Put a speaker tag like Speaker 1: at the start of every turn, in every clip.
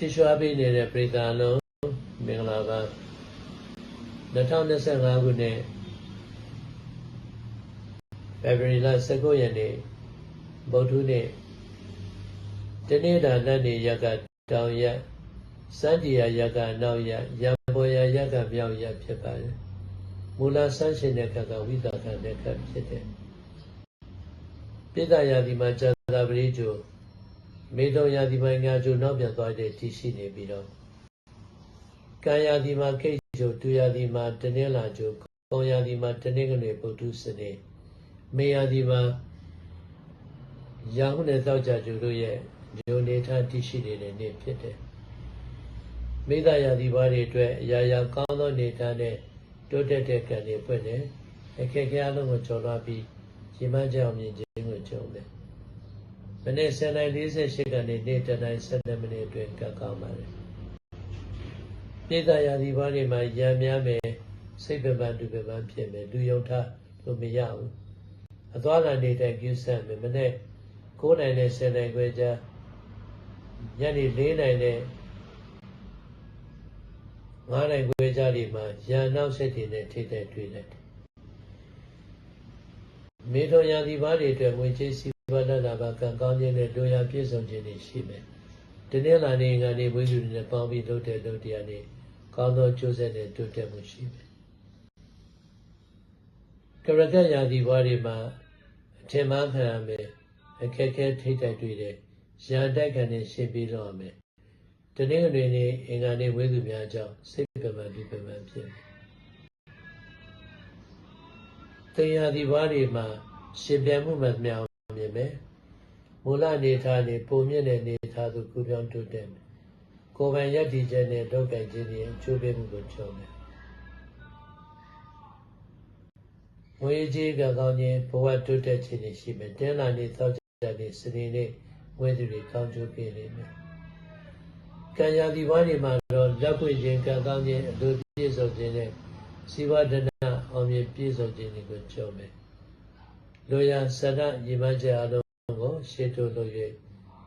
Speaker 1: ကြည့်ရှုအားပေးနေတဲ့ပြည်သားလုံးမင်္ဂလာပါ2025ခုနှစ်ဖေဖော်ဝါရီလ19ရက်နေ့ဗုဒ္ဓနေ့တနေ့တာလက်နေရက်ကတောင်ရက်စန္ဒီယာရက်ကနောက်ရက်ရံပေါ်ရရက်ကမြောက်ရက်ဖြစ်ပါတယ်မူလဆန်းရှင်တဲ့ခက်ကဝိသကံတဲ့ခက်ဖြစ်တယ်ပိဋကယာဒီမှာဇာတာပရိကျို မေတုံယာဒီမှာငါကျိုနောက်ပြန်သွားတဲ့တည်ရှိနေပြီးတော့ကံယာဒီမှာခိတ်ကျိုတူယာဒီမှာတနင်္လာကျိုကောယာဒီမှာတနင်္ဂနွေပုထုစနေမေယာဒီမှာရာဟုနဲ့သောကြကျိုတို့ရဲ့ညိုနေထားတည်ရှိနေတဲ့နေ့ဖြစ်တယ်မိသားယာဒီဘာတွေအတွက်အရာရာကောင်းသောနေထားနဲ့တိုးတက်တဲ့ကံတွေပွင့်တယ်အခက်အခဲအလုံးကိုကျော်လွှားပြီးရည်မှန်းချက်အောင်မြင်ခြင်းကိုကြုံတယ် မနေ့7:48ကနေနေ့တတိုင်း7မိနစ်အတွင်းကပ်ကောင်းပါတယ်ပြည်သားယာဒီဘာတွေမှာရံများမယ်စိတ်ပပန်တူပပန်ဖြစ်မယ်လူယုံထားလို့မရဘူးအသွားလာနေတဲ့ကျူးဆတ်မယ်မနေ့9နိုင်နဲ့10နိုင်ခွဲကြားညနေ4နိုင်နဲ့9နိုင်ခွဲကြားဒီမှာရန်နောက်စိတ်တွေနဲ့ထိတဲ့တွေ့လိုက်တယ်မေတော်ယာဒီဘာတွေအတွက်ငွေချေးစီး ပွားလက်လာပါကံကောင်းခြင်းနဲ့တို့ရပြည့်စုံခြင်းတွေရှိမယ်ဒီနေ့လာနေငါနေဝိသုတွေနဲ့ပေါင်းပြီးလုပ်တဲ့လုပ်တရားတွေကောင်းသောကျိုးဆက်နဲ့တိုးတက်မှုရှိမယ်ကရကယာဒီဘာတွေမှာအထင်မှားခံရမယ်အခက်ခဲထိတ်တိုက်တွေ့တယ်ရန်တိုက်ခံနေရှင်းပြီးတော့မယ်တနင်္ဂနွေနေ့အင်္ဂါနေ့ဝိသုများကြောင့်စိတ်ပမှန်ဒီပမှန်ဖြစ်တယ်တရားဒီဘာတွေမှာရှင်ပြန်မှုမှမြောင်မြ င်မယ်မူလအနေထားနေပုံမြင့်တဲ့အနေထားသို့ကူပြောင်းတိုးတက်မယ်ကိုယ်ပိုင်ရည်တည်ချက်နဲ့ဒုက္ခခြင်းတွေအကျိုးပေးမှုကိုကြုံမယ်ဝေကြီးကကောင်းခြင်းဘဝတိုးတက်ခြင်းတွေရှိမယ်တင်းလာနေသောကြတဲ့စနေနေ့ဝဲသူတွေကောင်းကျိုးပေးနေမယ်ကံရာဒီဘွားတွေမှာတော့လက်ပွင့်ခြင်းကံကောင်းခြင်းအလိုပြည့်စုံခြင်းနဲ့စီဝဒနာအောင်မြင်ပြည့်စုံခြင်းတွေကိုကြုံမယ် လိုရာဆန္ဒညီမချက်အလုံးကိုရှေ့တိုးလို့၍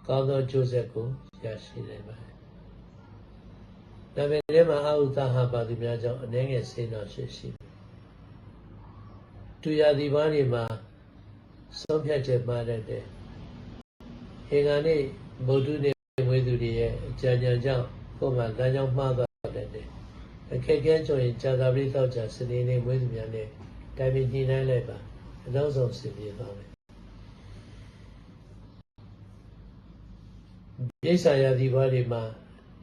Speaker 1: ကောင်းသောကျိုးဆက်ကိုရရှိနိုင်ပါတယ်။ဒါပေမဲ့လည်းမအာဟုသဟာပါသူများကြောင့်အနေငယ်စိတ်တော်ရှိရှိ။တူရာဒီဘာတွေမှာဆုံးဖြတ်ချက်မှားတတ်တယ်။အင်္ဂါနေ့ဗုဒ္ဓနေ့ဝေသူတွေရဲ့အကြံဉာဏ်ကြောင့်ကိုယ်မှလမ်းကြောင်းမှားသွားတတ်တယ်။အခက်အခဲကြုံရင်ဇာတာပရိသောက်ကြစနေနေ့ဝေသူများနဲ့တိုင်ပင်ညှိနှိုင်းလိုက်ပါ အလုံးစုံစီပြေသွားမယ်။ရိစ္ဆာယာဒီဘာတွေမှာ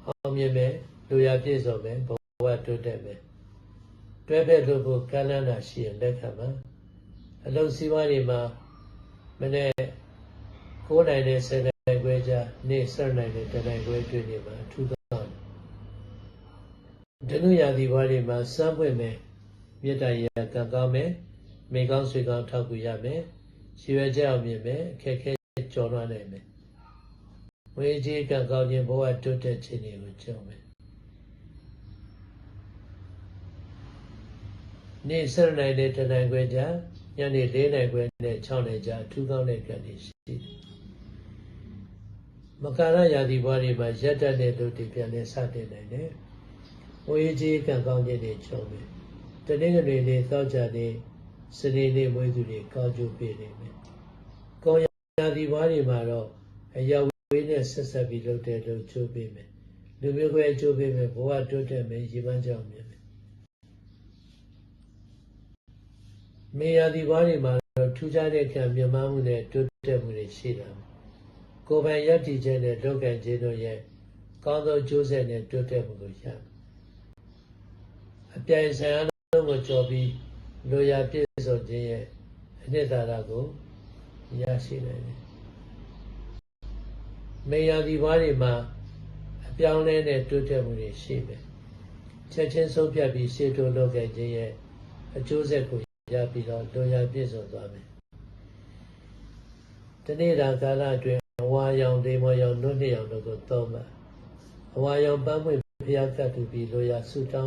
Speaker 1: အောင်မြင်မယ်လူရပြည့်စုံမယ်ဘဝတိုးတက်မယ်။တွဲဖက်လို့ဖို့ကမ်းလှမ်းတာရှိရင်လက်ခံပါ။အလုံးစည်းဝါးတွေမှာမနေ့9နိုင်နဲ့10နိုင်ခွဲကြနေ့7နိုင်နဲ့10နိုင်ခွဲတွေ့နေမှာအထူးသောဒနုယာဒီဘာတွေမှာစမ်းပွင့်မယ်မေတ္တာရကံကောင်းမယ် မိကောင်းဆွေကောင်းထောက်ကူရမယ်ရှိရွယ်ချက်အောင်မြင်မယ်အခက်ခဲကျော်လွှားနိုင်မယ်ဝေကြီးကံကောင်းခြင်းဘဝတိုးတက်ခြင်းတွေကိုကြုံမယ်နေ့7နိုင်နဲ့10နိုင်ခွဲကြညနေ4နိုင်ခွဲနဲ့6နိုင်ကြအထူးကောင်းတဲ့ကံတွေရှိတယ်မကာရယာတိဘွားတွေမှာရက်တက်တဲ့လူတွေပြန်လဲစတင်နိုင်တယ်။ဝေကြီးကံကောင်းခြင်းတွေချုံတယ်။တနင်္ဂနွေနေ့သောကြနေ့ စနေနေ့မွေးသူတွေကောင်းကျိုးပေးနေမယ်။ကောင်းယာတိဘွားတွေမှာတော့အရာဝေးနဲ့ဆက်ဆက်ပြီးလုပ်တဲ့လူကျိုးပေးမယ်။လူမျိုးခွဲကျိုးပေးမယ်ဘဝတိုးတက်မယ်ရည်မှန်းကြောင်းမြင်မယ်။မေယာတိဘွားတွေမှာတော့ထူးခြားတဲ့ကံမြတ်မှုနဲ့တိုးတက်မှုတွေရှိတာမယ်။ကိုယ်ပိုင်ရည်တည်ခြင်းနဲ့ဒုက္ခခြင်းတို့ရဲ့ကောင်းသောကျိုးဆက်နဲ့တိုးတက်မှုကိုရမယ်။အပြိုင်ဆိုင်အလုံးကိုကြော်ပြီး လိုရာပြည့်စုံခြင်းရဲ့အနှစ်သာရကိုရရှိနိုင်တယ်။မေယာဒီဘွားတွေမှာအပြောင်းလဲနဲ့တိုးတက်မှုတွေရှိမယ်။ချက်ချင်းဆုံးဖြတ်ပြီးရှေ့တိုးလုပ်ခဲ့ခြင်းရဲ့အကျိုးဆက်ကိုရပြီးတော့လိုရာပြည့်စုံသွားမယ်။တနေ့တာကာလအတွင်းအဝါရောင်ဒေမောရောင်နှုတ်နှစ်ရောင်တို့ကိုသုံးပါအဝါရောင်ပန်းပွင့်ဖျားကတ်တူပြီးလိုရာဆူတောင်း